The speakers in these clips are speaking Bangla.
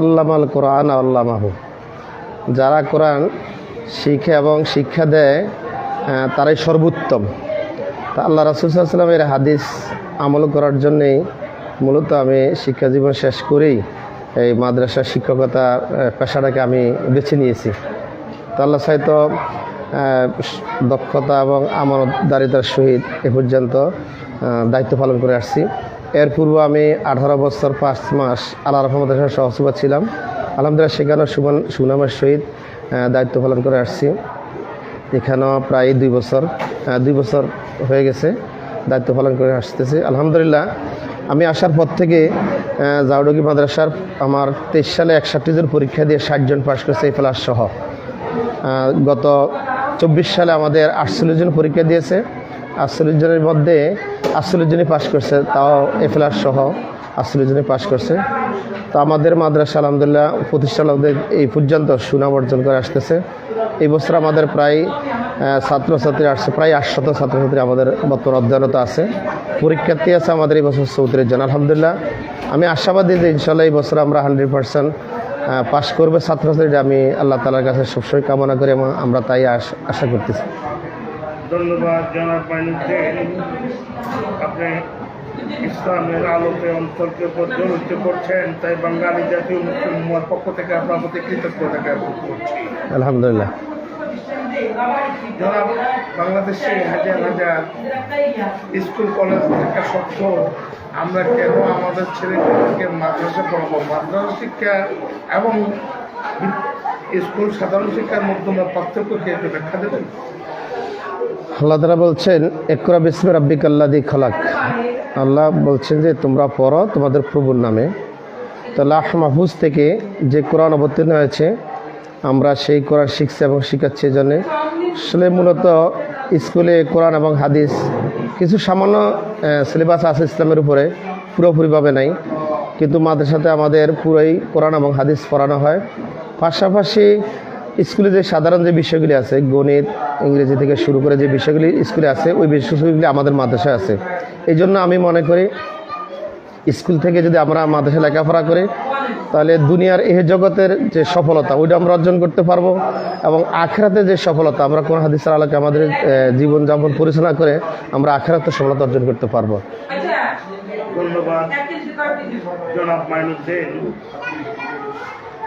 আল্লামাল কোরআন আল্লামাহু। যারা কোরআন শিখে এবং শিক্ষা দেয় তারাই সর্বোত্তম। তা আল্লাহ রাসুলসাল্লামের হাদিস আমল করার জন্যেই মূলত আমি শিক্ষা জীবন শেষ করেই এই মাদ্রাসা শিক্ষকতা পেশাটাকে আমি বেছে নিয়েছি। তো আল্লাহ সাহিত্য দক্ষতা এবং আমানতদারিতার সহিত এ পর্যন্ত দায়িত্ব পালন করে আসছি। এর পূর্বে আমি আঠারো বছর পাঁচ মাস আল্লাহ রহমদের সহসভা ছিলাম আলহামদুলিল্লাহ সেখানেও সুমান সুনামের সহিত দায়িত্ব পালন করে আসছি। এখানেও প্রায় দুই বছর দুই বছর হয়ে গেছে দায়িত্ব পালন করে আসতেছি। আলহামদুলিল্লাহ, আমি আসার পর থেকে জাউডগি মাদ্রাসার আমার তেইশ সালে একষট্টি জন পরীক্ষা দিয়ে ষাটজন পাশ করেছে এই প্লাস সহ। গত চব্বিশ সালে আমাদের আটচল্লিশ জন পরীক্ষা দিয়েছে। আটচল্লিশ জনের মধ্যে আটচল্লিশ জনই পাশ করছে, তাও এফএলআর সহ আটচল্লিশ জনই পাশ করছে। তো আমাদের মাদ্রাসা, আলহামদুলিল্লাহ প্রতিষ্ঠা লগ্নে এই পর্যন্ত সুনাম অর্জন করে আসতেছে। এই বছর আমাদের প্রায় ছাত্রছাত্রী আসছে, প্রায় আটশত ছাত্রছাত্রী আমাদের বর্তমান অধ্যয়নত আছে। পরীক্ষার্থী আছে আমাদের এই বছর চৌত্রিশ জন। আলহামদুলিল্লাহ, আমি আশাবাদী যে ইনশাল্লাহ এই বছর আমরা হান্ড্রেড পার্সেন্ট পাশ করবে ছাত্রছাত্রীরা। আমি আল্লাহ তালার কাছে সবসময় কামনা করি এবং আমরা তাই আশা করতেছি। ধন্যবাদ জনাব মাইনুদ্দিন আপনি ইসলামের আলোকে অঞ্চলকে প্রজ্বলিত করছেন তাই বাঙালি জাতীয় মুসলিম উম্মার পক্ষ থেকে আপনার প্রতি কৃতজ্ঞতা জ্ঞাপন করছি। আলহামদুলিল্লাহ। জনাব বাংলাদেশে হাজার হাজার স্কুল কলেজ থাকা সত্ত্বেও আমরা কেন আমাদের ছেলেমেয়েদেরকে মাদ্রাসা পড়াবো? মাদ্রাসা শিক্ষা এবং স্কুল সাধারণ শিক্ষার মাধ্যমে পার্থক্য কি ব্যাখ্যা দেবেন? আল্লাহ তালা বলছেন একরা বিসমে রাব্বিক আল্লাহ দি খালাক। আল্লাহ বলছেন যে, তোমরা পড়ো তোমাদের প্রভুর নামে। তো লাহ মাহফুজ থেকে যে কোরআন অবতীর্ণ হয়েছে, আমরা সেই কোরআন শিখছি এবং শিখাচ্ছি জন্যে। আসলে মূলত স্কুলে কোরআন এবং হাদিস কিছু সামান্য সিলেবাস আছে ইসলামের উপরে, পুরোপুরিভাবে নাই। কিন্তু মাদ্রাসাতে আমাদের পুরোই কোরআন এবং হাদিস পড়ানো হয়। পাশাপাশি স্কুলে যে সাধারণ যে বিষয়গুলি আছে গণিত ইংরেজি থেকে শুরু করে যে বিষয়গুলি স্কুলে আছে ওই বিষয়গুলি আমাদের মাদ্রাসায় আছে। এই জন্য আমি মনে করি স্কুল থেকে যদি আমরা মাদ্রাসা লেখাপড়া করি তাহলে দুনিয়ার এহ জগতের যে সফলতা ওইটা আমরা অর্জন করতে পারব এবং আখরাতে যে সফলতা আমরা কোন হাদিসের আলোকে আমাদের জীবনযাপন পরিচালনা করে আমরা আখরাতে সফলতা অর্জন করতে পারব। ধন্যবাদ। জনাব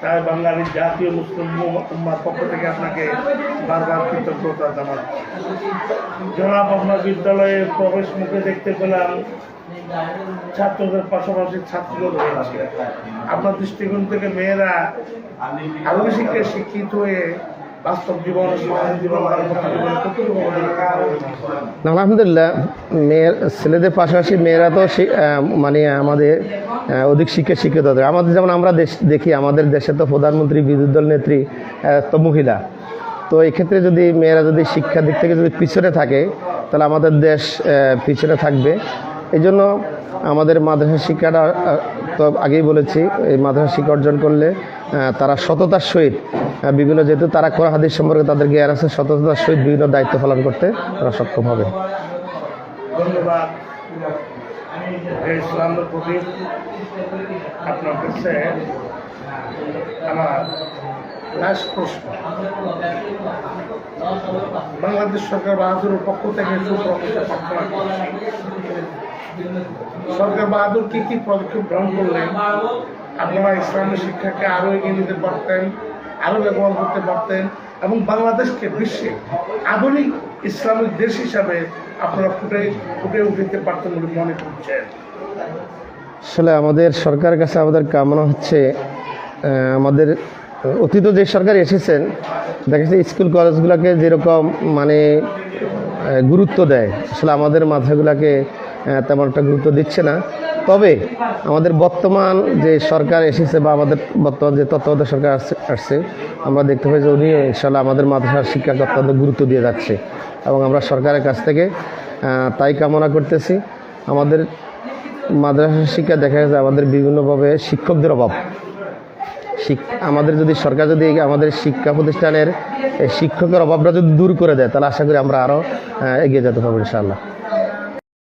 তাই বাঙালির জাতীয় মুসলিম উম্মার পক্ষ থেকে আপনাকে বারবার কৃতজ্ঞতা জানাচ্ছি জনাব আপনার বিদ্যালয়ে প্রবেশ মুখে দেখতে পেলাম ছাত্রদের পাশাপাশি ছাত্রীও রয়েছে আপনার দৃষ্টিকোণ থেকে মেয়েরা আরও বেশি শিক্ষিত হয়ে বাস্তব জীবন জীবন কতটুকু? আলহামদুলিল্লাহ মেয়ের ছেলেদের পাশাপাশি মেয়েরা তো মানে আমাদের অধিক শিক্ষা শিক্ষিত হবে আমাদের যেমন আমরা দেশ, দেখি, আমাদের দেশে তো প্রধানমন্ত্রী বিরোধী দল নেত্রী তো মহিলা। তো এক্ষেত্রে যদি মেয়েরা যদি শিক্ষার দিক থেকে যদি পিছনে থাকে, তাহলে আমাদের দেশ পিছনে থাকবে। এই জন্য আমাদের মাদ্রাসা শিক্ষাটা তো আগেই বলেছি, এই মাদ্রাসা শিক্ষা অর্জন করলে তারা সততার সহিত বিভিন্ন যেহেতু তারা কোরআন হাদিস সম্পর্কে তাদের জ্ঞান আছে সততার সহিত বিভিন্ন দায়িত্ব পালন করতে তারা সক্ষম হবে। প্রশ্ন। বাংলাদেশ সরকার বাহাদুরের পক্ষ থেকে সরকার বাহাদুর কি কি পদক্ষেপ গ্রহণ করলেন? আপনারা ইসলামের শিক্ষাকে আরও এগিয়ে নিতে পারতেন? আরও ব্যবহার করতে পারতেন এবং বাংলাদেশকে বিশ্বে আধুনিক ইসলামিক দেশ হিসাবে আপনারা ফুটে ফুটে উঠতে পারতেন বলে মনে করছেন আসলে আমাদের সরকারের কাছে আমাদের কামনা হচ্ছে আমাদের অতীত যে সরকার এসেছেন, দেখা যাচ্ছে স্কুল কলেজগুলোকে যেরকম মানে গুরুত্ব দেয়। আসলে আমাদের মাথাগুলোকে তেমন একটা গুরুত্ব দিচ্ছে না। তবে আমাদের বর্তমান যে সরকার এসেছে বা আমাদের বর্তমান যে তত্ত্বাবধায়ক সরকার আসছে আমরা দেখতে পাই যে উনি ইনশাল্লাহ আমাদের মাদ্রাসার শিক্ষাকে অত্যন্ত গুরুত্ব দিয়ে যাচ্ছে এবং আমরা সরকারের কাছ থেকে তাই কামনা করতেছি। আমাদের মাদ্রাসা শিক্ষা দেখা গেছে আমাদের বিভিন্নভাবে শিক্ষকদের অভাব। আমাদের যদি সরকার যদি আমাদের শিক্ষা প্রতিষ্ঠানের শিক্ষকের অভাবটা যদি দূর করে দেয়, তাহলে আশা করি আমরা আরও এগিয়ে যেতে পারব ইনশাআল্লাহ।